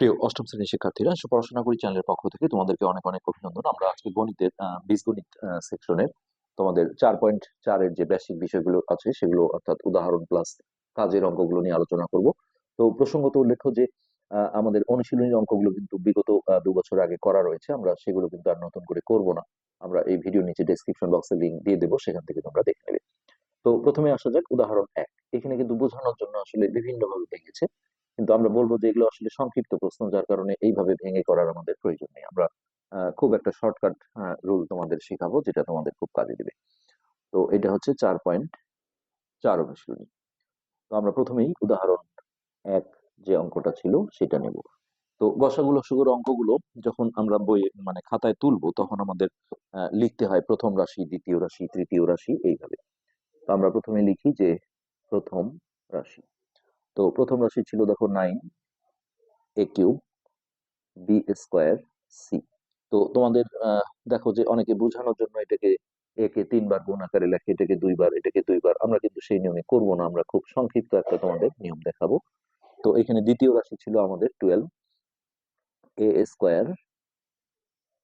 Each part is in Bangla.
প্রিয় অষ্টম শ্রেণির শিক্ষার্থীরা পড়াশোনা করি চ্যানেলের পক্ষ থেকে তোমাদেরকে অনেক অনেক অভিনন্দন। আমরা আজকে গণিতের বীজগণিত সেকশনের তোমাদের চার পয়েন্ট চারের যে বেসিক বিষয়গুলো আছে, সেগুলো অর্থাৎ উদাহরণ প্লাস কাজের অঙ্কগুলো নিয়ে আলোচনা করব। তো প্রসঙ্গত উল্লেখ্য যে আমাদের অনুশীলনীর অঙ্কগুলো কিন্তু বিগত দু বছর আগে করা রয়েছে। আমরা সেগুলো কিন্তু আর নতুন করে করব না। আমরা এই ভিডিও নিচে ডেসক্রিপশন বক্সে লিঙ্ক দিয়ে দেবো, সেখান থেকে তোমরা দেখে নেবে। তো প্রথমে আসা যাক উদাহরণ এক। এখানে কিন্তু বোঝানোর জন্য আসলে বিভিন্ন ভাবে ভেঙেছে। কিন্তু আমরা বলব যে এগুলো আসলে সংক্ষিপ্ত প্রশ্ন, যার কারণে এইভাবে ভেঙে করার আমাদের প্রয়োজন নেই। আমরা খুব একটা শর্টকাট রুল তোমাদের শেখাবো, যেটা তোমাদের খুব কাজে দিবে। তো এটা হচ্ছে চার পয়েন্ট চার অনুশীলনী। তো আমরা প্রথমেই উদাহরণ এক যে অঙ্কটা ছিল, সেটা নেব। তো গসাগুলো সুগর অঙ্কগুলো যখন আমরা বই মানে খাতায় তুলবো, তখন আমাদের লিখতে হয় প্রথম রাশি, দ্বিতীয় রাশি, তৃতীয় রাশি, এইভাবে। তো আমরা প্রথমে লিখি যে প্রথম রাশি। তো প্রথম রাশি ছিল দেখো nine a cube b square c তো তোমাদের দেখো যে অনেকে বোঝানোর জন্য এটাকে একে তিনবার গুণ আকারে লেখে, এটাকে দুইবার এটাকে দুইবার, আমরা কিন্তু সেই নিয়মে করব না, আমরা খুব সংক্ষিপ্ত একটা তোমাদের নিয়ম দেখাবো। তো এখানে দ্বিতীয় রাশি ছিল আমাদের টুয়েলভ এ স্কোয়ার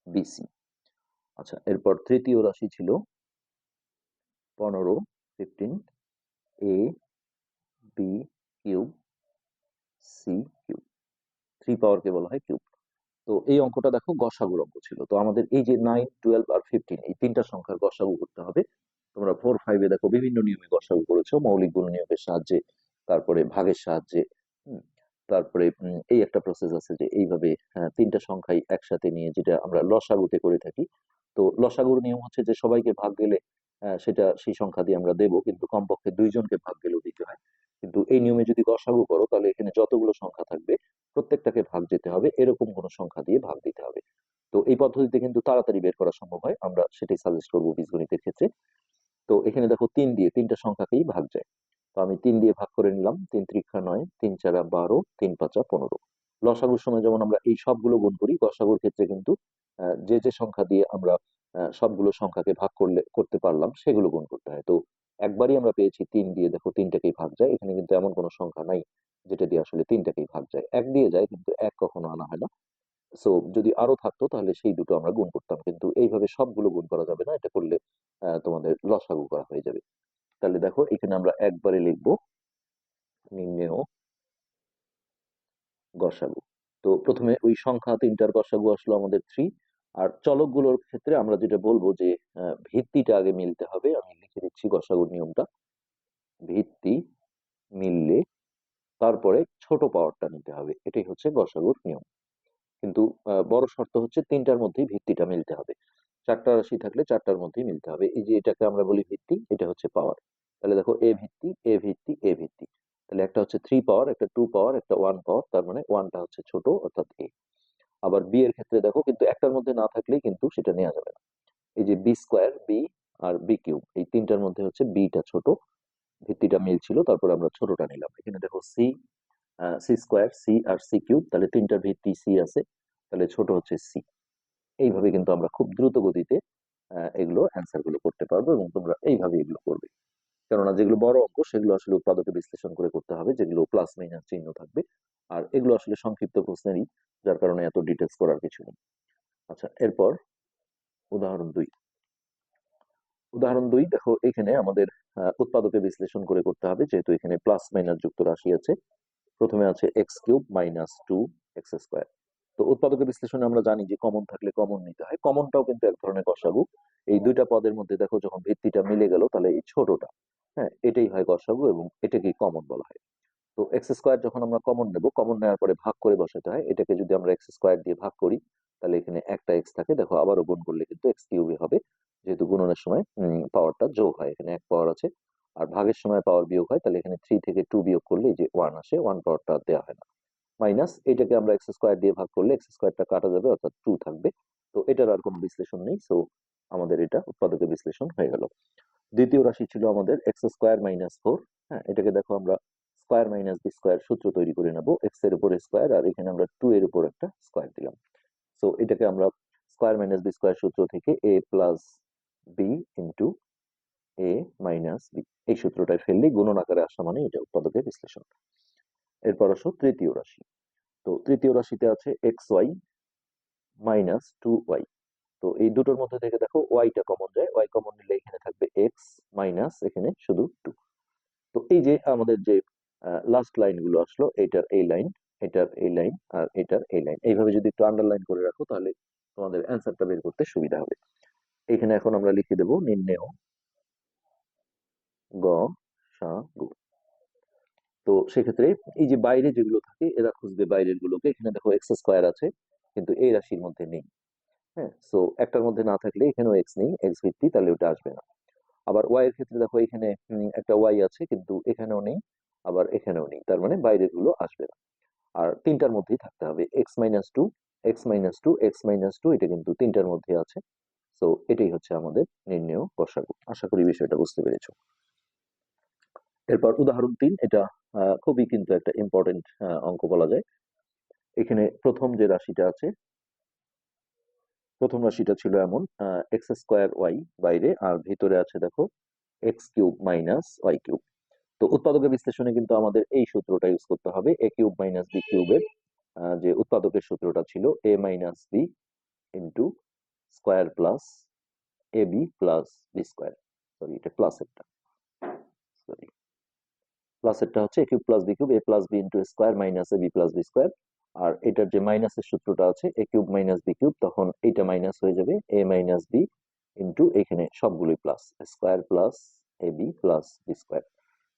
বিসি আচ্ছা এরপর তৃতীয় রাশি ছিল পনেরো fifteen a b cube c cube three পাওয়ারকে বলা হয় কিউব। তো এই অঙ্কটা দেখো গসাগুর অঙ্ক ছিল। তো আমাদের এই যে নাইন টুয়েলভ আর ফিফটিন এই তিনটা সংখ্যার গসাগু করতে হবে। তোমরা ফোর ফাইভে দেখো বিভিন্ন নিয়মে গসাগু করেছ। মৌলিক গুণ নিয়মের সাহায্যে তারপরে ভাগের সাহায্যে তারপরে এই একটা প্রসেস আছে যে এইভাবে হ্যাঁ, তিনটা সংখ্যাই একসাথে নিয়ে যেটা আমরা লসাগুতে করে থাকি। তো লসাগুর নিয়ম হচ্ছে যে সবাইকে ভাগ গেলে সেটা সেই সংখ্যা দিয়ে আমরা দেবো। কিন্তু কমপক্ষে দুইজনকে ভাগ গেলেও দিতে হয়। কিন্তু এই নিয়মে যদি গসাগু করো, তাহলে এখানে যতগুলো সংখ্যা থাকবে, প্রত্যেকটাকে ভাগ যেতে হবে, এরকম কোনো সংখ্যা দিয়ে ভাগ দিতে হবে। তো এই পদ্ধতিতে কিন্তু তাড়াতাড়ি বের করা সম্ভব হয়, আমরা সেটাই সাজেস্ট করব বীজগণিতের ক্ষেত্রে। তো এখানে দেখো তিন দিয়ে, তিনটা সংখ্যাকেই ভাগ যায়। তো আমি তিন দিয়ে ভাগ করে নিলাম, তিন ত্রিক্ষা নয়, তিন চারা বারো, তিন পাঁচা পনেরো। লসাগুর সময় যেমন আমরা এই সবগুলো গুণ করি গসাগুর ক্ষেত্রে কিন্তু যে যে সংখ্যা দিয়ে আমরা সবগুলো সংখ্যাকে ভাগ করলে, করতে পারলাম, সেগুলো গুণ করতে হয়। তো একবারই আমরা পেয়েছি তিন দিয়ে, দেখো তিনটাকেই ভাগ যায়, এখানে কিন্তু এমন কোনো সংখ্যা নাই, যেটা দিয়ে আসলে তিনটাকেই ভাগ যায়। এক দিয়ে যায়, কিন্তু এক কখনো আনা হয় না। সো যদি আরও থাকতো, তাহলে সেই দুটো আমরা গুণ করতাম, কিন্তু এইভাবে সবগুলো গুণ করা যাবে না, এটা করলে তোমাদের লসাগু করা হয়ে যাবে। তাহলে দেখো, এখানে আমরা একবারে লিখব নিম্নেয় গসাগু। তো প্রথমে ওই সংখ্যা তিনটার গসাগু আসলো আমাদের থ্রি আর চলকগুলোর ক্ষেত্রে আমরা যেটা বলব যে ভিত্তিটা আগে মিলতে হবে। আমি লিখে দিচ্ছি গসাগুর নিয়মটা। ভিত্তি মিললে তারপরে ছোট পাওয়ারটা নিতে হবে। এটাই হচ্ছে গসাগুর নিয়ম। কিন্তু বড় শর্ত হচ্ছে তিনটার মধ্যেই ভিত্তিটা মিলতে হবে। চারটা রাশি থাকলে চারটার মধ্যেই মিলতে হবে। এই যে এটাকে আমরা বলি ভিত্তি, এটা হচ্ছে পাওয়ার তাহলে দেখো এ ভিত্তি এ ভিত্তি এ ভিত্তি। তাহলে একটা হচ্ছে থ্রি পাওয়ার একটা টু পাওয়ার একটা ওয়ান পাওয়ার তার মানে ওয়ানটা হচ্ছে ছোট, অর্থাৎ এ আবার বি এর ক্ষেত্রে দেখো কিন্তু একটার মধ্যে না থাকলেই কিন্তু সেটা নেওয়া যাবে না। এই যে বি স্কোয়ার বি আর বি কিউব এই তিনটার মধ্যে হচ্ছে বিটা ছোট ভিত্তিটা মিল ছিল তারপর আমরা ছোটটা নিলাম। এখানে দেখো সি সি স্কোয়ার সি আর সি কিউব তাহলে তিনটার ভিত্তি সি আছে তাহলে ছোট হচ্ছে সি এইভাবে কিন্তু আমরা খুব দ্রুত গতিতে আহ, এগুলো অ্যান্সারগুলো করতে পারব এবং তোমরা এইভাবে এগুলো করবে। কেননা যেগুলো বড় অঙ্ক সেগুলো আসলে উৎপাদকে বিশ্লেষণ করে করতে হবে যেগুলো প্লাস মাইনাস চিহ্ন থাকবে আর এগুলো আসলে সংক্ষিপ্ত প্রশ্নেরই, যার কারণে এত ডিটেলস করার কিছু নেই। আচ্ছা এরপর উদাহরণ দুই। উদাহরণ দুই, দেখো, এখানে আমাদের উৎপাদকে বিশ্লেষণ করে করতে হবে, যেহেতু এখানে প্লাস মাইনাস যুক্ত রাশি আছে। প্রথমে আছে x cube minus two x square তো উৎপাদকের বিশ্লেষণে আমরা জানি যে কমন থাকলে কমন নিতে হয়। কমনটাও কিন্তু এক ধরনের গসাগু এই দুইটা পদের মধ্যে দেখো, যখন ভিত্তিটা মিলে গেল, তাহলে এই ছোটটা হ্যাঁ এটাই হয় গসাগু এবং এটাকেই কমন বলা হয়। তো এক্স স্কোয়ার যখন আমরা কমন নেব কমন নেওয়ার পরে ভাগ করে বসাতে হয়, এটাকে যদি আমরা এক্স স্কোয়ার দিয়ে ভাগ করি, তাহলে এখানে একটা এক্স থাকে, দেখো আবারও গুণ করলে কিন্তু এক্স কিউবে হবে, যেহেতু গুণনের সময় পাওয়ারটা যোগ হয়, এখানে এক পাওয়ার আছে, আর ভাগের সময় পাওয়ার বিয়োগ হয়, তাহলে এখানে থ্রি থেকে টু বিয়োগ করলে যে ওয়ান আসে ওয়ান পাওয়ারটা দেওয়া হয় না। মাইনাস এটাকে আমরা এক্স স্কোয়ার দিয়ে ভাগ করলে এক্স স্কোয়ারটা কাটা যাবে, অর্থাৎ টু থাকবে, তো এটার আর কোনো বিশ্লেষণ নেই সো আমাদের এটা উৎপাদকের বিশ্লেষণ হয়ে গেল। দ্বিতীয় রাশি ছিল আমাদের এক্স স্কোয়ার মাইনাস ফোর হ্যাঁ এটাকে দেখো আমরা স্কোয়ার মাইনাস বি স্কোয়ার সূত্র তৈরি করে নেব এক্সের উপরে স্কোয়ার আর এখানে আমরা টু এর উপর একটা স্কোয়ার দিলাম। সো এটাকে আমরা স্কোয়ার মাইনাস বি স্কোয়ার সূত্র থেকে a plus b into a minus b এই সূত্রটায় ফেললেই গুণন আকারে আসা মানে এটা উৎপাদকের বিশ্লেষণ। এরপর আসো তৃতীয় রাশি। তো, তৃতীয় রাশিতে আছে x y minus two y তো, এই দুটোর মধ্যে থেকে দেখো ওয়াইটা কমন যায় ওয়াই কমন নিলে এখানে থাকবে এক্স মাইনাস এখানে শুধু টু তো, এই যে আমাদের যে লাস্ট লাইনগুলো আসলো, এটার এই লাইন এটার এই লাইন আর এটার এই লাইন এইভাবে যদি একটু আন্ডারলাইন করে রাখো, তাহলে তোমাদের অ্যান্সারটা বের করতে সুবিধা হবে। এখানে এখন আমরা লিখে দেব, নির্ণেয় গ, সা, গু। তো সেক্ষেত্রে এই যে বাইরে যেগুলো থাকে, এরা খুঁজবে বাইরের গুলোকে। এখানে দেখো এক্স স্কোয়ার আছে, কিন্তু এই রাশির মধ্যে নেই। হ্যাঁ সো একটার মধ্যে না থাকলে এখানেও এক্স নেই এক্স ভিত্তি তাহলে ওটা আসবে না। আবার ওয়াই এর ক্ষেত্রে দেখো এখানে একটা ওয়াই আছে, কিন্তু এখানেও নেই। আবার এখানেও নেই। তার মানে বাইরেরগুলো আসবে না। আর তিনটার মধ্যেই থাকতে হবে। X minus two x minus two x minus two এটা কিন্তু তিনটার মধ্যে আছে। সো এটাই হচ্ছে আমাদের নির্ণেয় গসাগু আশা করি বিষয়টা বুঝতে পেরেছ। এরপর উদাহরণ তিন, এটা খুবই কিন্তু একটা ইম্পর্টেন্ট অঙ্ক বলা যায়। এখানে প্রথম যে রাশিটা আছে, প্রথম রাশিটা ছিল এমন এক্স স্কোয়ার ওয়াই বাইরে, আর ভিতরে আছে দেখো x cube minus y cube তো উৎপাদকের বিশ্লেষণে কিন্তু আমাদের এই সূত্রটা ইউজ করতে হবে এ কিউব মাইনাস বি কিউবের যে উৎপাদকের সূত্রটা ছিল a minus b into square plus a b plus b square sorry এটা প্লাসেরটা সরি প্লাসেরটা হচ্ছে a cube plus b cube a plus b into square minus a b plus b square আর এটার যে মাইনাসের সূত্রটা আছে a cube minus b cube তখন এটা মাইনাস হয়ে যাবে এ মাইনাস বি ইন্টু এখানে সবগুলোই plus square plus a b plus b square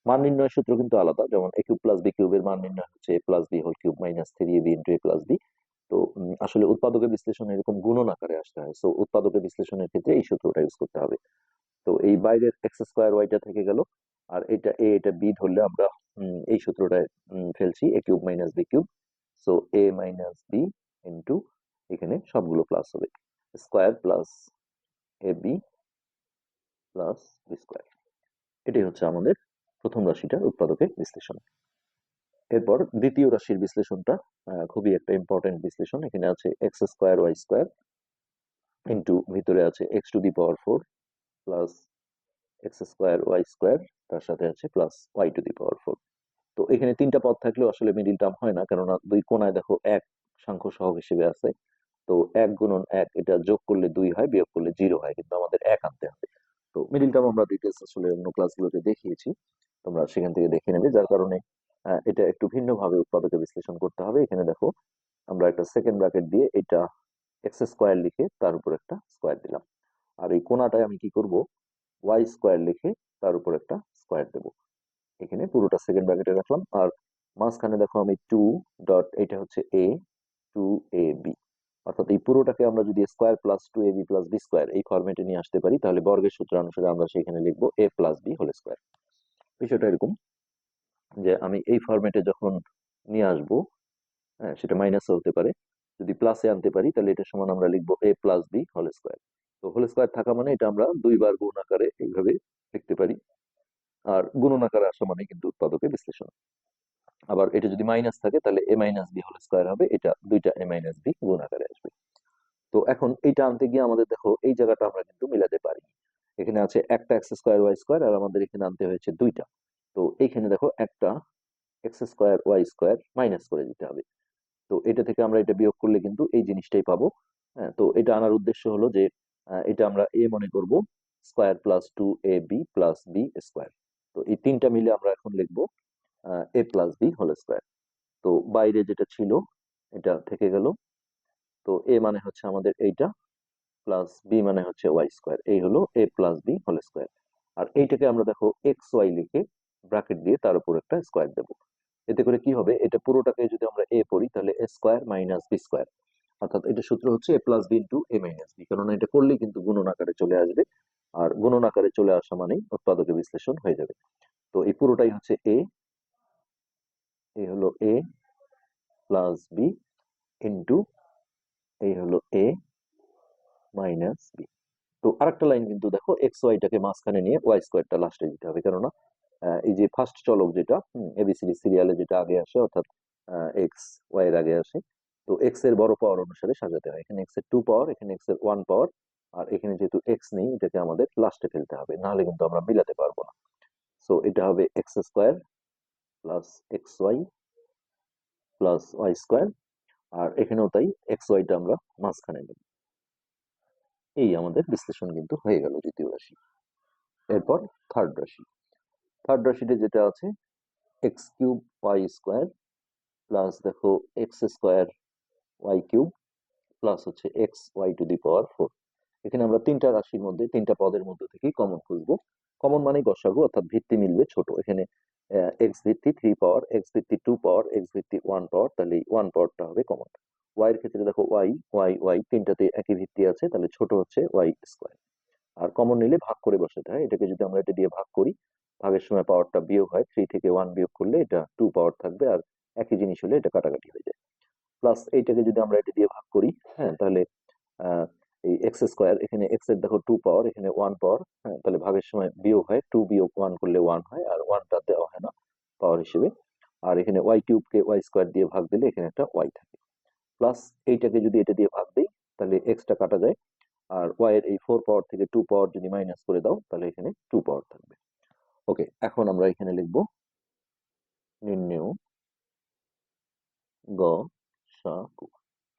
মান নির্ণয়ের সূত্র কিন্তু আলাদা। যেমন এ কিউব প্লাস বি কিউবের মান নির্ণয় হচ্ছে a plus b whole cube minus three a b into a plus b তো আসলে উৎপাদকের বিশ্লেষণ এরকম গুণন আকারে আসতে হয়। সো উৎপাদকের বিশ্লেষণের ক্ষেত্রে এই সূত্রটা ইউজ করতে হবে। তো, এই বাইরের এক্স স্কোয়ার ওয়াইটা থেকে গেল। আর এটা এ এটা বি ধরলে আমরা এই সূত্রটায় ফেলছি a cube minus b cube so a minus b into এখানে সবগুলো প্লাস হবে। Square plus a b plus b square এটাই হচ্ছে আমাদের প্রথম রাশিটার উৎপাদকের বিশ্লেষণ। এরপর দ্বিতীয় রাশির বিশ্লেষণটা খুবই একটা ইম্পর্টেন্ট বিশ্লেষণ। এখানে আছে x square y square into ভিতরে আছে x to the power four plus x square y square তার সাথে আছে plus y to the power four তো এখানে তিনটা পদ থাকলেও আসলে মিডিল টার্ম হয় না, কেননা দুই কোনায় দেখো এক সাংখ্য সহগ হিসেবে আছে। তো এক গুণন এক, এটা যোগ করলে দুই হয়, বিয়োগ করলে জিরো হয়, কিন্তু আমাদের এক আনতে হবে। তো মিডিল টার্ম আমরা ডিটেলস আসলে অন্য ক্লাসগুলোতে দেখিয়েছি। তোমরা সেখান থেকে দেখে নেবে। যার কারণে এটা একটু ভিন্নভাবে উৎপাদকে বিশ্লেষণ করতে হবে। এখানে দেখো, আমরা একটা সেকেন্ড ব্র্যাকেট দিয়ে এটা এক্স স্কোয়ার লিখে তার উপর একটা স্কোয়ার দিলাম। আর এই কোনাটায় আমি কি করব? ওয়াই স্কোয়ার লিখে তার উপর একটা স্কোয়ার দেব। এখানে পুরোটা সেকেন্ড ব্র্যাকেটে রাখলাম। আর মাঝখানে দেখো আমি টু ডট এটা হচ্ছে এ টু এ বি অর্থাৎ এই পুরোটাকে আমরা যদি square plus two a b plus b square এই ফরম্যাটে নিয়ে আসতে পারি, তাহলে বর্গের সূত্র অনুসারে আমরা সেখানে লিখব a plus b whole square বিষয়টা এরকম যে আমি এই ফরম্যাটে যখন নিয়ে আসব হ্যাঁ সেটা মাইনাসও হতে পারে। যদি প্লাসে আনতে পারি, তাহলে এটা সমান আমরা লিখব a plus b whole square তো হোল স্কোয়ার থাকা মানে এটা আমরা দুইবার গুণ আকারে এইভাবে লিখতে পারি। আর গুণন আকারে আসা মানে কিন্তু উৎপাদকের বিশ্লেষণ। আবার এটা যদি মাইনাস থাকে, তাহলে a minus b whole square হবে। এটা দুইটা এ মাইনাস বি গুণ আকারে আসবে। তো এখন এইটা আনতে গিয়ে আমাদের দেখো, এই জায়গাটা আমরা কিন্তু মিলাতে পারি। এখানে আছে একটা এক্স স্কোয়ার ওয়াই স্কোয়ার আর আমাদের এখানে আনতে হয়েছে দুইটা। তো এইখানে দেখো, একটা x square y square minus করে দিতে হবে। তো এটা থেকে আমরা এটা বিয়োগ করলে কিন্তু এই জিনিসটাই পাবো। হ্যাঁ তো এটা আনার উদ্দেশ্য হলো যে এটা আমরা এ মনে করব square plus two a b plus b square তো এই তিনটা মিলে আমরা এখন লিখব a plus b whole square. তো বাইরে যেটা ছিল, এটা থেকে গেল। তো এ মানে হচ্ছে আমাদের এইটা, প্লাস বি মানে হচ্ছে ওয়াই স্কোয়ার। এই হলো a plus b whole square. আর এইটাকে আমরা দেখো এক্স ওয়াই লিখে ব্র্যাকেট দিয়ে তার উপর একটা স্কোয়ার দেবো। এতে করে কি হবে? এটা পুরোটাকে যদি আমরা এ পড়ি, তাহলে a square minus b square. অর্থাৎ এটা সূত্র হচ্ছে a plus b into a minus b. কেননা এটা করলেই কিন্তু গুণন আকারে চলে আসবে। আর গুণন আকারে চলে আসা মানেই উৎপাদকের বিশ্লেষণ হয়ে যাবে। তো এই পুরোটাই হচ্ছে এ এই হলো এ প্লাস বি ইন্টু এই হলো এ মাইনাস বি তো আরেকটা লাইন কিন্তু দেখো এক্স ওয়াইটাকে মাঝখানে নিয়ে ওয়াই স্কোয়ারটা লাস্টে দিতে হবে, কেননা এই যে ফার্স্ট চলক যেটা এবিসিডি সিরিয়ালে যেটা আগে আসে, অর্থাৎ এক্স ওয়াই এর আগে আসে, তো এক্সের বড় পাওয়ার অনুসারে সাজাতে হয়। এখানে এক্সের টু পাওয়ার এখানে এক্সের ওয়ান পাওয়ার আর এখানে যেহেতু এক্স নেই, এটাকে আমাদের লাস্টে ফেলতে হবে, নাহলে কিন্তু আমরা মিলাতে পারব না। সো এটা হবে x square plus x y plus y square আর এখানেও তাই এক্স ওয়াইটা আমরা মাঝখানে নেব। এই আমাদের বিশ্লেষণ কিন্তু হয়ে গেল দ্বিতীয় রাশি। এরপর থার্ড রাশি। থার্ড রাশিতে যেটা আছে x cube y square plus দেখো x square y cube plus হচ্ছে x y to the power four এখানে আমরা তিনটা রাশির মধ্যে, তিনটা পদের মধ্যে থেকেই কমন খুঁজবো। কমন মানে গসাগু অর্থাৎ ভিত্তি মিলবে ছোট। এখানে এক্স ভিত্তি থ্রি পাওয়ার এক্স ভিত্তি টু পাওয়ার এক্স ভিত্তি ওয়ান পাওয়ার তাহলে ওয়ান পাওয়ারটা হবে কমন ওয়াই এর ক্ষেত্রে দেখো ওয়াই ওয়াই ওয়াই তিনটাতে একই ভিত্তি আছে, তাহলে ছোট হচ্ছে ওয়াই স্কোয়ার আর কমন নিলে ভাগ করে বসাতে হয়, এটাকে যদি আমরা এটা দিয়ে ভাগ করি, ভাগের সময় পাওয়ারটা বিয়োগ হয় থ্রি থেকে ওয়ান বিয়োগ করলে এটা টু পাওয়ার থাকবে, আর একই জিনিস হলে এটা কাটাকাটি হয়ে যায়। প্লাস এইটাকে যদি আমরা এটা দিয়ে ভাগ করি হ্যাঁ তাহলে এই এক্স স্কোয়ার এখানে এক্সের দেখো টু পাওয়ার এখানে ওয়ান পাওয়ার হ্যাঁ তাহলে ভাগের সময় বিয়োগ হয় টু বিয়োগ ওয়ান করলে ওয়ান হয়, আর ওয়ানটা দেওয়া হয় না পাওয়ার হিসেবে। আর এখানে ওয়াই কিউবকে ওয়াই স্কোয়ার দিয়ে ভাগ দিলে এখানে একটা ওয়াই থাকে। প্লাস এইটাকে যদি এটা দিয়ে ভাগ দিই, তাহলে এক্সটা কাটা যায়। আর ওয়াই এর এই ফোর পাওয়ার থেকে টু পাওয়ার যদি মাইনাস করে দাও, তাহলে এখানে টু পাওয়ার থাকবে। ওকে এখন আমরা এখানে লিখব, নির্ণয় গ সা কু।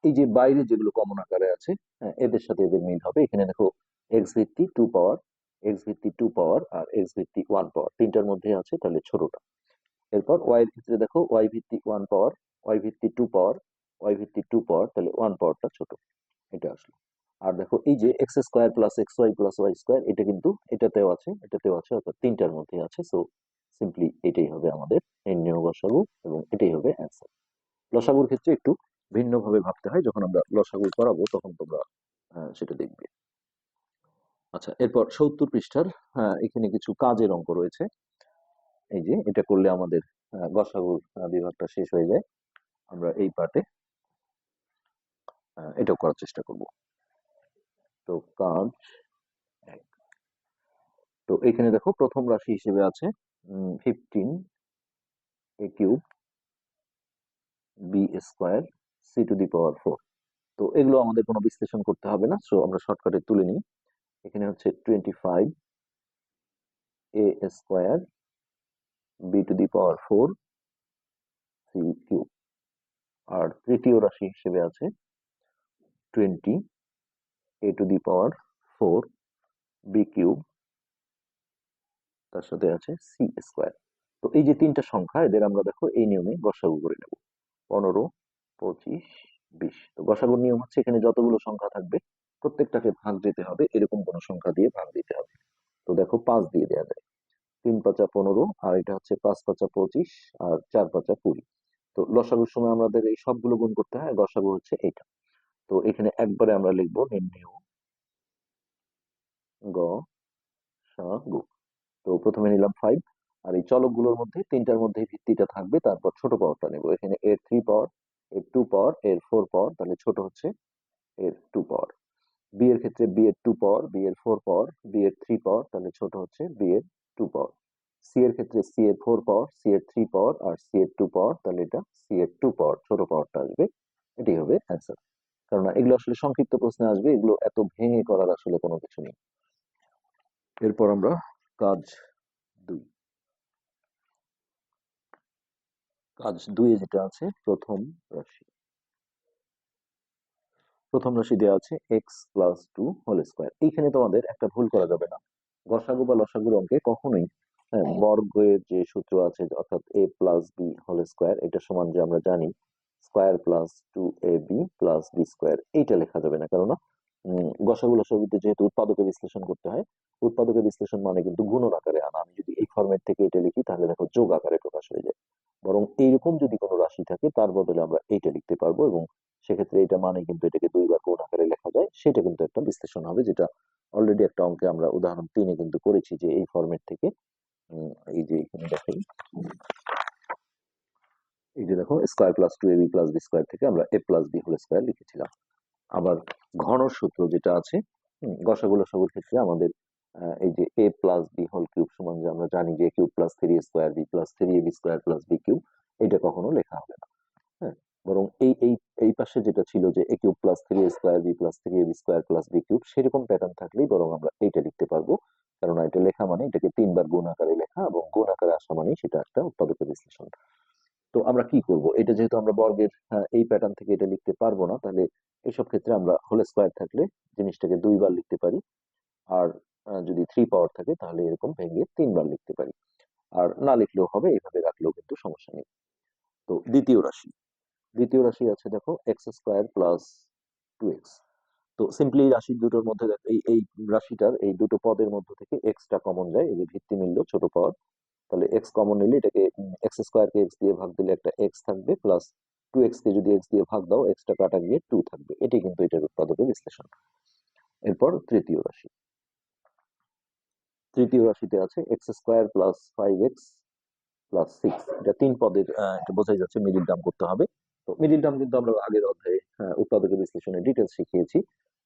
এই যে বাইরে যেগুলো কমন আকারে আছে হ্যাঁ, এদের সাথে এদের মিল হবে। এখানে দেখো এক্স ভিত্তি টু পাওয়ার এক্স ভিত্তি টু পাওয়ার আর এক্স ভিত্তি ওয়ান পাওয়ার তিনটার মধ্যে আছে তাহলে ছোটটা। এরপর ওয়াই এর ক্ষেত্রে দেখো ওয়াই ভিত্তি ওয়ান পাওয়ার ওয়াই ভিত্তি টু পাওয়ার ওয়াই ভিত্তি টু পাওয়ার তাহলে ওয়ান পাওয়ারটা ছোট। এটা আসলো। আর দেখো এই যে x square plus x y plus y square এটা কিন্তু এটাতেও আছে এটাতেও আছে অর্থাৎ তিনটার মধ্যে আছে। সো সিম্পলি এটাই হবে আমাদের নির্ণয় গসাগু এবং এটাই হবে অ্যান্সার লসাগুর ক্ষেত্রে একটু ভিন্নভাবে ভাবতে হয়, যখন আমরা লসাগু করাবো, তখন তোমরা সেটা দেখবে। আচ্ছা এরপর সত্তর পৃষ্ঠার এখানে কিছু কাজের অঙ্ক রয়েছে। এই যে, এটা করলে আমাদের গসাগুর বিভাগটা শেষ হয়ে যায়। আমরা এই পার্টে এটাও করার চেষ্টা করব। তো কাজ তো এখানে দেখো, প্রথম রাশি হিসেবে আছে fifteen a cube b square c to the power four তো এগুলো আমাদের কোনো বিশ্লেষণ করতে হবে না সো আমরা শর্টকাটে তুলে নিই। এখানে হচ্ছে twenty five a square b to the power four c cube আর তৃতীয় রাশি হিসেবে আছে twenty a to the power four b cube তার সাথে আছে সি স্কোয়ার তো এই যে তিনটা সংখ্যা, এদের আমরা দেখো এই নিয়মে গসাগু করে নেব। পনেরো পঁচিশ, বিশ। তো গসাগুর নিয়ম হচ্ছে এখানে যতগুলো সংখ্যা থাকবে, প্রত্যেকটাকে ভাগ দিতে হবে, এরকম কোন সংখ্যা দিয়ে ভাগ দিতে হবে। তো দেখো পাঁচ দিয়ে দেওয়া যায়। তিন পাঁচা পনেরো, আর এটা হচ্ছে পাঁচ পাঁচা পঁচিশ, আর চার পাঁচা কুড়ি। তো লসাগুর সময় আমাদের এই সবগুলো গুণ করতে হয় গসাগু হচ্ছে এটা। তো এখানে একবারে আমরা লিখব নির্ণয় গ তো প্রথমে নিলাম ফাইভ আর এই চলকগুলোর মধ্যে তিনটার মধ্যে ভিত্তিটা থাকবে, তারপর ছোট পাওয়ারটা নেব। এখানে এর থ্রি পাওয়ার এর টু পাওয়ার এর ফোর পাওয়ার তাহলে ছোট হচ্ছে এর টু পাওয়ার বি এর ক্ষেত্রে বি এর টু পাওয়ার বি এর ফোর পাওয়ার বি এর থ্রি পাওয়ার তাহলে ছোট হচ্ছে বি এর টু পাওয়ার সি এর ক্ষেত্রে সি এর ফোর পাওয়ার সি এর থ্রি পাওয়ার আর সি এর টু পাওয়ার তাহলে এটা সি এর টু পাওয়ার ছোট পাওয়ারটা আসবে। এটাই হবে অ্যান্সার কেননা এগুলো আসলে সংক্ষিপ্ত প্রশ্নে আসবে, এগুলো এত ভেঙে করার আসলে কোনো কিছু নেই। এরপর আমরা কাজ দুই কাজ দুই যেটা আছে প্রথম রাশি। প্রথম রাশি দেওয়া আছে x plus two whole square এইখানে তোমাদের একটা ভুল করা যাবে না। গসাগু বা লসাগুর অঙ্কে কখনোই হ্যাঁ, বর্গের যে সূত্র আছে অর্থাৎ a plus b whole square এটা সমান যে আমরা জানি square plus two a b plus b square এইটা লেখা যাবে না। কেননা গসাগু লসাগুতে যেহেতু উৎপাদকে বিশ্লেষণ করতে হয় উৎপাদকে বিশ্লেষণ মানে কিন্তু গুণন আকারে আনা। আমি যদি এই ফর্মেট থেকে এটা লিখি তাহলে দেখো যোগ আকারে প্রকাশ হয়ে যায়। বরং এইরকম যদি কোনো রাশি থাকে, তার বদলে আমরা এইটা লিখতে পারব এবং সেক্ষেত্রে এটা মানে কিন্তু এটাকে দুইবার কোন আকারে লেখা যায়, সেটা কিন্তু একটা বিশ্লেষণ হবে যেটা অলরেডি একটা অঙ্কে আমরা উদাহরণ তিনে কিন্তু করেছি যে এই ফরম্যাট থেকে এই যে এখানে দেখাই এই যে দেখো square plus two a b plus b square থেকে আমরা a plus b whole square লিখেছিলাম। আবার ঘন সূত্র যেটা আছে গসাগুলো সবুর ক্ষেত্রে আমাদের এই যে a plus b whole cube সমান যে আমরা জানি যে cube plus three square b plus three a b square plus b cube এটা কখনো লেখা হবে না। হ্যাঁ বরং এই এই এই পাশে যেটা ছিল যে a cube plus three square b plus three a b square plus b cube সেরকম প্যাটার্ন থাকলেই বরং আমরা এইটা লিখতে পারব। কেননা এটা লেখা মানে এটাকে তিনবার গুণ আকারে লেখা এবং গুণ আকারে আসা মানে সেটা একটা উৎপাদকের বিশ্লেষণ। তো আমরা কি করব? এটা যেহেতু আমরা বর্গের আহ, এই প্যাটার্ন থেকে এটা লিখতে পারব না তাহলে এইসব ক্ষেত্রে আমরা হোল স্কোয়ার থাকলে জিনিসটাকে দুইবার লিখতে পারি। আর যদি থ্রি পাওয়ার থাকে তাহলে এরকম ভেঙে তিনবার লিখতে পারি। আর না লিখলেও হবে এইভাবে রাখলেও কিন্তু সমস্যা নেই। তো দ্বিতীয় রাশি। দ্বিতীয় রাশি আছে দেখো x square plus two x তো সিম্পলি রাশি দুটোর মধ্যে এই এই রাশিটার, এই দুটো পদের মধ্যে থেকে এক্সটা কমন যায়, এই যে ভিত্তি মিলল ছোট পাওয়ার তাহলে এক্স কমন নিলে এটাকে এক্স স্কোয়ার কে এক্স দিয়ে ভাগ দিলে একটা এক্স থাকবে প্লাস টু এক্স কে যদি এক্স দিয়ে ভাগ দাও এক্সটা কাটা গিয়ে টু থাকবে। এটি কিন্তু এটার উৎপাদকের বিশ্লেষণ। এরপর তৃতীয় রাশি। তৃতীয় রাশিতে আছে x square plus five x plus six এটা তিন পদের এটা বোঝাই যাচ্ছে মিডিল টার্ম করতে হবে। তো মিডিল টার্ম কিন্তু আমরা আগের অধ্যায়ে আহ, উৎপাদকের বিশ্লেষণে ডিটেলস শিখিয়েছি।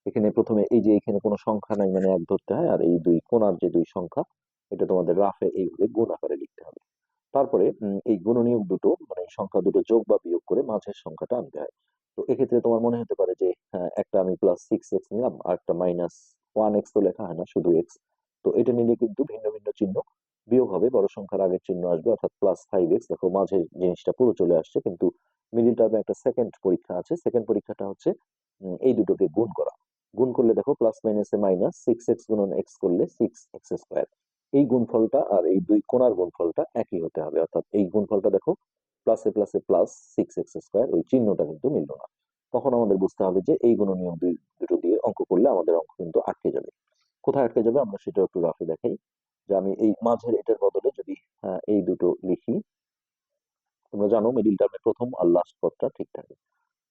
এখানে প্রথমে এই যে এখানে কোনো সংখ্যা নাই মানে এক ধরতে হয় আর এই দুই কোনার যে দুই সংখ্যা এটা তোমাদের রাফে এইভাবে গুণ আকারে লিখতে হবে। তারপরে এই গুণনীয়ক দুটো মানে সংখ্যা দুটো যোগ বা বিয়োগ করে মাঝের সংখ্যাটা আনতে হয়। তো এক্ষেত্রে তোমার মনে হতে পারে যে হ্যাঁ, একটা আমি প্লাস সিক্স এক্স নিলাম আর একটা মাইনাস ওয়ান এক্স তো লেখা হয় না শুধু এক্স তো এটা নিলে কিন্তু ভিন্ন ভিন্ন চিহ্ন বিয়োগ হবে। বড় সংখ্যার আগের চিহ্ন আসবে, অর্থাৎ প্লাস ফাইভ এক্স দেখো মাঝে জিনিসটা পুরো চলে আসছে, কিন্তু মিডিল টার্মে একটা সেকেন্ড পরীক্ষা আছে। সেকেন্ড পরীক্ষাটা হচ্ছে এই দুটোকে গুণ করা। গুণ করলে দেখো প্লাস মাইনাসে মাইনাস সিক্স এক্স গুণন এক্স করলে সিক্স এক্স স্কোয়ার এই গুণফলটা আর এই দুই কোণার গুণফলটা একই হতে হবে। অর্থাৎ এই গুণফলটা দেখো প্লাসে প্লাসে প্লাস সিক্স এক্স স্কোয়ার ওই চিহ্নটা কিন্তু মিলল না। তখন আমাদের বুঝতে হবে যে এই গুণনীয়ক দুই, দুটো দিয়ে অঙ্ক করলে আমাদের অঙ্ক কিন্তু আটকে যাবে। কোথায় আটকে যাবে আমরা সেটা একটু রাফে দেখাই। যে আমি এই মাঝের এটার বদলে যদি এই দুটো লিখি, তোমরা জানো মিডিল টার্মে প্রথম আর লাস্ট পদটা ঠিক থাকে।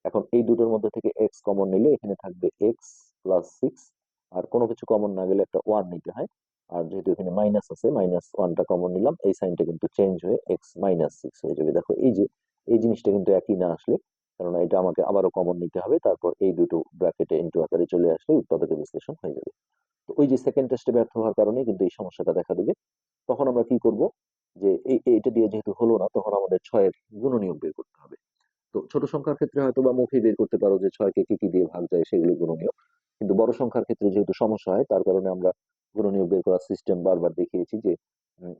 এখন এই দুটোর মধ্যে থেকে এক্স কমন নিলে এখানে থাকবে এক্স প্লাস সিক্স আর কোনো কিছু কমন না গেলে একটা ওয়ান নিতে হয়। আর যেহেতু এখানে মাইনাস আছে মাইনাস ওয়ানটা কমন নিলাম, এই সাইনটা কিন্তু চেঞ্জ হয়ে এক্স মাইনাস সিক্স হয়ে যাবে। দেখো এই যে, এই জিনিসটা কিন্তু একই না আসলে কারণ এটা আমাকে আবারও কমন নিতে হবে, তারপর এই দুটো ব্র্যাকেটে ইন্টু আকারে চলে আসলে উৎপাদকের বিশ্লেষণ হয়ে যাবে। তো ওই যে সেকেন্ড টেস্টে ব্যর্থ হওয়ার কারণে কিন্তু এই সমস্যাটা দেখা দেবে। তখন আমরা কি করব? যে এই এইটা দিয়ে যেহেতু হলো না, তখন আমাদের ছয়ের গুণনীয়ক বের করতে হবে। তো ছোট সংখ্যার ক্ষেত্রে হয়তো বা মুখে বের করতে পারো যে ছয়কে কি কি দিয়ে ভাগ যায়, সেগুলো গুণনীয় কিন্তু বড় সংখ্যার ক্ষেত্রে যেহেতু সমস্যা হয়, তার কারণে আমরা গুণনীয় বের করার সিস্টেম বারবার দেখিয়েছি যে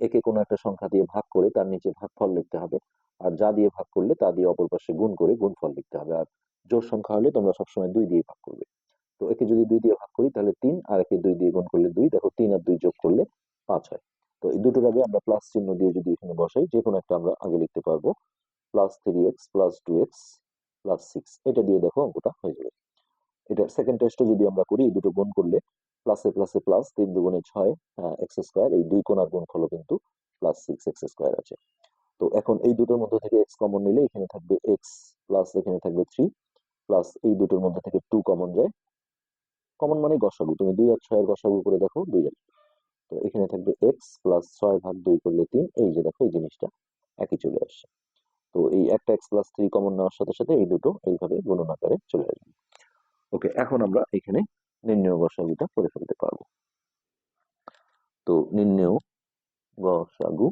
একে কোনো একটা সংখ্যা দিয়ে ভাগ করে তার নিচে ভাগফল লিখতে হবে। আর যা দিয়ে ভাগ করলে তা দিয়ে অপর পাশে গুণ করে গুণফল লিখতে হবে। আর জোড় সংখ্যা হলে তোমরা সবসময় দুই দিয়ে ভাগ করবে। তো একে যদি দুই দিয়ে ভাগ করি, তাহলে তিন, আর একে দুই দিয়ে গুণ করলে দুই, দেখো তিন আর দুই যোগ করলে পাঁচ হয়। তো এই দুটোর আগে আমরা প্লাস চিহ্ন দিয়ে যদি এখানে বসাই যে কোনো একটা আমরা আগে লিখতে পারব। Plus three x plus two x plus six এটা দিয়ে দেখো অঙ্কটা হয়ে যাবে। এটা সেকেন্ড টেস্টে যদি আমরা করি, এই দুটো গুণ করলে প্লাসে প্লাসে প্লাস তিন দুগুণে ছয় এক্স স্কোয়ার এই দুই কোণার গুণফলও কিন্তু প্লাস সিক্স এক্স স্কোয়ার আছে। তো এখন এই দুটোর মধ্যে থেকে এক্স কমন নিলে এখানে থাকবে এক্স প্লাস এখানে থাকবে থ্রি প্লাস এই দুটোর মধ্যে থেকে টু কমন যায়। কমন মানে গসাগু। তুমি দুই আর ছয়ের গসাগু করে দেখো, দুই আর তো এখানে থাকবে এক্স প্লাস ছয় ভাগ দুই করলে তিন। এই যে দেখো, এই জিনিসটা একই চলে আসছে। তো এই একটা এক্স প্লাস থ্রি কমন নেওয়ার সাথে সাথে এই দুটো এইভাবে গুণন আকারে চলে আসবে। ওকে, এখন আমরা এখানে নির্ণয় গসাগুটা করে ফেলতে পারব। তো নির্ণয় গসাগু,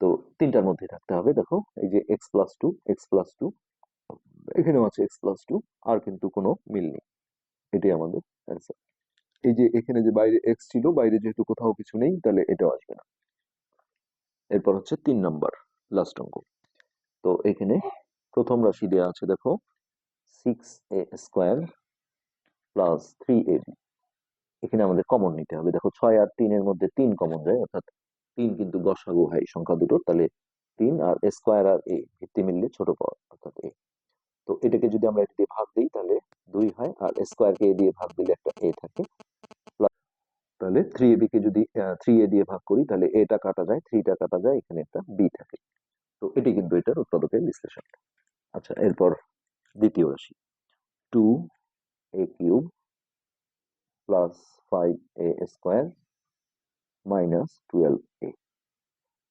তো তিনটার মধ্যে থাকতে হবে। দেখো, এই যে x plus two x plus two এখানেও আছে এক্স প্লাস টু আর কিন্তু কোনো মিল নেই। এটাই আমাদের অ্যান্সার এই যে এখানে যে বাইরে এক্স ছিল, বাইরে যেহেতু কোথাও কিছু নেই, তাহলে এটাও আসবে না। এরপর হচ্ছে তিন নাম্বার লাস্ট অঙ্ক। তো এখানে প্রথম রাশি দেওয়া আছে, দেখো six a square plus three a b এখানে আমাদের কমন নিতে হবে। দেখো, ছয় আর তিনের মধ্যে তিন কমন যায় অর্থাৎ তিন কিন্তু গসাগু হয় সংখ্যা দুটোর। তাহলে তিন আর স্কোয়ার আর এ ভিত্তি মিললে ছোট পাওয়ার, অর্থাৎ এ তো এটাকে যদি আমরা এটা দিয়ে ভাগ দিই, তাহলে দুই হয় আর স্কোয়ার কে দিয়ে ভাগ দিলে একটা এ থাকে। তাহলে থ্রি এ বি কে যদি থ্রি এ দিয়ে ভাগ করি, তাহলে এটা কাটা যায় থ্রিটা কাটা যায়, এখানে একটা বি থাকে। তো এটি কিন্তু এটার উৎপাদকের বিশ্লেষণ। আচ্ছা এরপর দ্বিতীয় রাশি। Two a cube plus five a square minus twelve a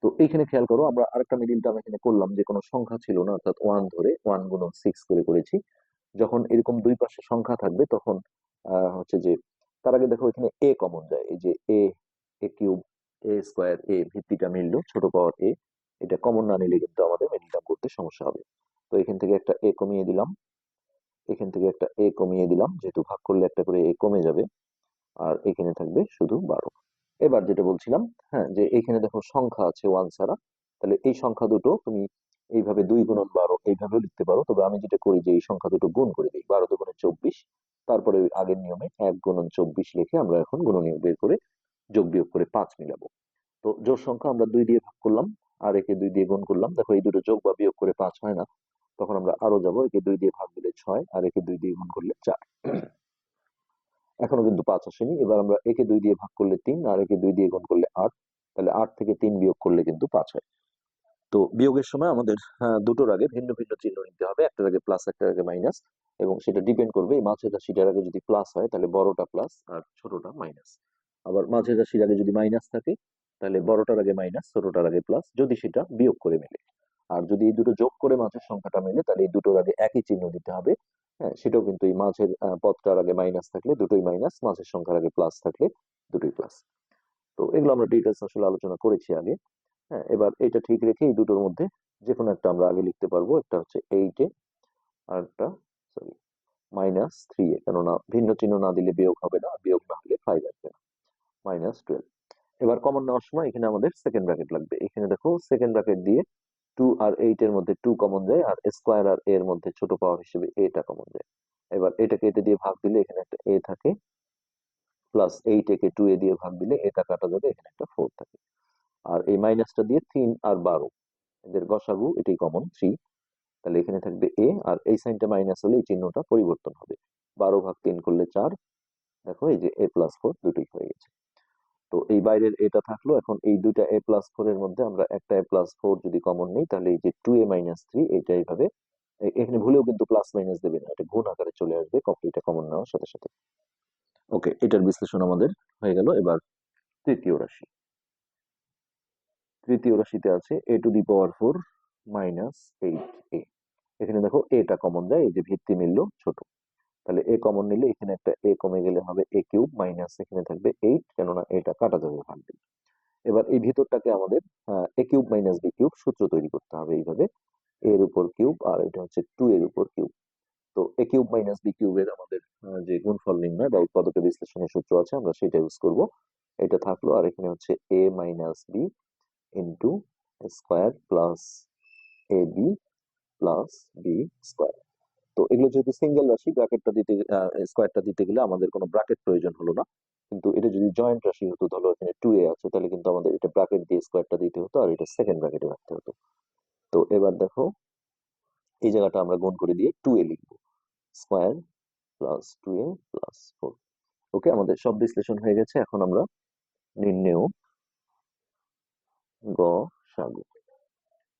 তো এইখানে খেয়াল করো, আমরা আরেকটা মিডিল টার্ম এখানে করলাম যে কোনো সংখ্যা ছিল না, অর্থাৎ ওয়ান ধরে ওয়ান গুণন সিক্স করে করেছি। যখন এরকম দুই পাশে সংখ্যা থাকবে তখন হচ্ছে যে, তার আগে দেখো এখানে এ কমন যায়। এই যে এ এ কিউব এ স্কোয়ার এ ভিত্তিটা মিললো, ছোট পাওয়ার এ এটা কমন না নিলে কিন্তু আমাদের মিডিল টার্ম করতে সমস্যা হবে। তো এখান থেকে একটা এ কমিয়ে দিলাম। এখান থেকে একটা এ কমিয়ে দিলাম, যেহেতু ভাগ করলে একটা করে এ কমে যাবে। আর এখানে থাকবে শুধু বারো। এবার যেটা বলছিলাম হ্যাঁ যে এখানে দেখো সংখ্যা আছে ওয়ান ছাড়া, তাহলে এই সংখ্যা দুটো তুমি এইভাবে দুই গুণন বারো এইভাবেও লিখতে পারো। তবে আমি যেটা করি যে এই সংখ্যা দুটো গুণ করে দিই, বারো দুগুণে চব্বিশ, তারপরে আগের নিয়মে এক গুণন চব্বিশ লিখে আমরা এখন গুণনীয় বের করে যোগ বিয়োগ করে পাঁচ মিলাবো। তো জোর সংখ্যা আমরা দুই দিয়ে ভাগ করলাম, আর একে দুই দিয়ে গুণ করলাম। দেখো এই দুটো যোগ বা বিয়োগ করে পাঁচ হয় না, তখন আমরা আরও যাব, একে দুই দিয়ে ভাগ দিলে ছয়, আর একে দুই দিয়ে গুণ করলে চার। এখনও কিন্তু পাঁচ আসেনি। এবার আমরা একে দুই দিয়ে ভাগ করলে তিন আর একে দুই দিয়ে গুণ করলে আট। তাহলে আট থেকে তিন বিয়োগ করলে কিন্তু পাঁচ হয়। তো বিয়োগের সময় আমাদের দুটোর আগে ভিন্ন ভিন্ন চিহ্ন নিতে হবে। একটার আগে প্লাস একটার আগে মাইনাস এবং সেটা ডিপেন্ড করবে। এই মাঝের রাশিটার আগে যদি প্লাস হয়, তাহলে বড়টা প্লাস আর ছোটটা মাইনাস আবার মাঝের রাশির আগে যদি মাইনাস থাকে, তাহলে বড়টার আগে মাইনাস ছোটটার আগে প্লাস যদি সেটা বিয়োগ করে মেলে। আর যদি এই দুটো যোগ করে মাঝের সংখ্যাটা মেলে, তাহলে এই দুটোর আগে একই চিহ্ন দিতে হবে। হ্যাঁ সেটাও কিন্তু এই মাঝের পদটার আগে মাইনাস থাকলে দুটোই মাইনাস মাঝের সংখ্যার আগে প্লাস থাকলে দুটোই প্লাস তো এগুলো আমরা ডিটেলস আসলে আলোচনা করেছি আগে। হ্যাঁ এবার এটা ঠিক রেখে এই দুটোর মধ্যে যে কোনো একটা আমরা আগে লিখতে পারব। একটা হচ্ছে এইটে আর একটা সরি মাইনাস থ্রি এ, কেননা ভিন্ন চিহ্ন না দিলে বিয়োগ হবে না বিয়োগ না হলে ফাইভ আসবে না। মাইনাস টুয়েলভ এবার কমন নেওয়ার সময় এখানে আমাদের সেকেন্ড ব্র্যাকেট লাগবে। এখানে দেখো সেকেন্ড ব্র্যাকেট দিয়ে টু আর এইট এর মধ্যে টু কমন যায় আর স্কোয়ার আর এর মধ্যে ছোট পাওয়ার হিসেবে এটা কমন যায়। এবার এটাকে এটা দিয়ে ভাগ দিলে এখানে একটা এ থাকে প্লাস এইট একে টু এ দিয়ে ভাগ দিলে এটা কাটা যাবে, এখানে একটা ফোর থাকে। আর এই মাইনাসটা দিয়ে তিন আর বারো, এদের গসাগু, এটাই কমন থ্রি তাহলে এখানে থাকবে এ আর এই সাইনটা মাইনাস হলে এই চিহ্নটা পরিবর্তন হবে। বারো ভাগ তিন করলে চার, দেখো এই যে এ প্লাস ফোর দুটোই হয়ে গেছে। তো এই বাইরের এটা থাকল, এখন এই দুইটা এ প্লাস ফোর এর মধ্যে আমরা একটা এ প্লাস ফোর যদি কমন নেই, তাহলে এই যে টু এ মাইনাস থ্রি এইটা এইভাবে এখানে ভুলেও কিন্তু প্লাস মাইনাস দেবে না, এটা গুণ আকারে চলে আসবে এটা কমন নেওয়ার সাথে সাথে। ওকে এটার বিশ্লেষণ আমাদের হয়ে গেল, এবার তৃতীয় রাশি। তৃতীয় রাশিতে আছে a to the power four minus eight a এখানে দেখো এটা কমন যায় এই যে ভিত্তি মিলল ছোট। তাহলে এ কমন নিলে এখানে একটা এ কমে গেলে হবে এ কিউব মাইনাস এখানে থাকবে এইট কেননা এটা কাটা যাবে ভাগ এবার এই ভিতরটাকে আমাদের a cube minus b cube সূত্র তৈরি করতে হবে এইভাবে। এর উপর কিউব আর এটা হচ্ছে টু এর উপর কিউব তো এ কিউব মাইনাস বি কিউবের আমাদের যে গুণফল নির্ণয় বা উৎপাদকের বিশ্লেষণের সূত্র আছে, আমরা সেটা ইউজ করব। এটা থাকল আর এখানে হচ্ছে a minus b into square plus a b plus b square তো এগুলো যেহেতু সিঙ্গেল রাশি ব্র্যাকেটটা দিতে স্কোয়ারটা দিতে গেলে আমাদের কোনো ব্র্যাকেট প্রয়োজন হলো না। কিন্তু এটা যদি জয়েন্ট রাশি হতো ধরো এখানে টু এ আছে, তাহলে কিন্তু আমাদের এটা ব্র্যাকেট দিয়ে স্কোয়ারটা দিতে হতো, আর এটা সেকেন্ড ব্র্যাকেটে রাখতে হতো। তো এবার দেখো, এই জায়গাটা আমরা গুণ করে দিয়ে টু এ লিখব। Square plus two a plus four okay আমাদের সব বিশ্লেষণ হয়ে গেছে, এখন আমরা নির্ণেয় গ সাগু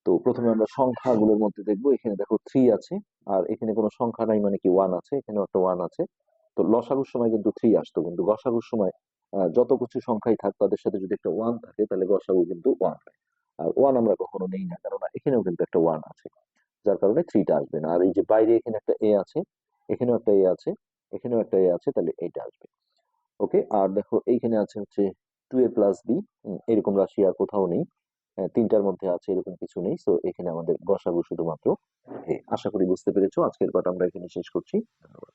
তো প্রথমে আমরা সংখ্যাগুলোর মধ্যে দেখব, এখানে দেখো থ্রি আছে, আর এখানে কোনো সংখ্যা নাই মানে কি ওয়ান আছে এখানে একটা ওয়ান আছে। তো লসাগুর সময় কিন্তু থ্রি আসতো, কিন্তু গসাগুর সময় যত কিছু সংখ্যাই থাক, তাদের সাথে যদি একটা ওয়ান থাকে, তাহলে গসাগু কিন্তু ওয়ান হয়। আর ওয়ান আমরা কখনো নেই না, কেননা এখানেও কিন্তু একটা ওয়ান আছে, যার কারণে থ্রিটা আসবে না। আর এই যে বাইরে এখানে একটা এ আছে, এখানেও একটা এ আছে, এখানেও একটা এ আছে, তাহলে এইটা আসবে। ওকে আর দেখো এইখানে আছে হচ্ছে টু এ প্লাস বি এরকম রাশি আর কোথাও নেই। তিনটার মধ্যে আছে, এরকম কিছু নেই। তো এখানে আমাদের বসাবো শুধুমাত্র। এ আশা করি বুঝতে পেরেছ। আজকের পাঠ আমরা এখানে শেষ করছি। ধন্যবাদ।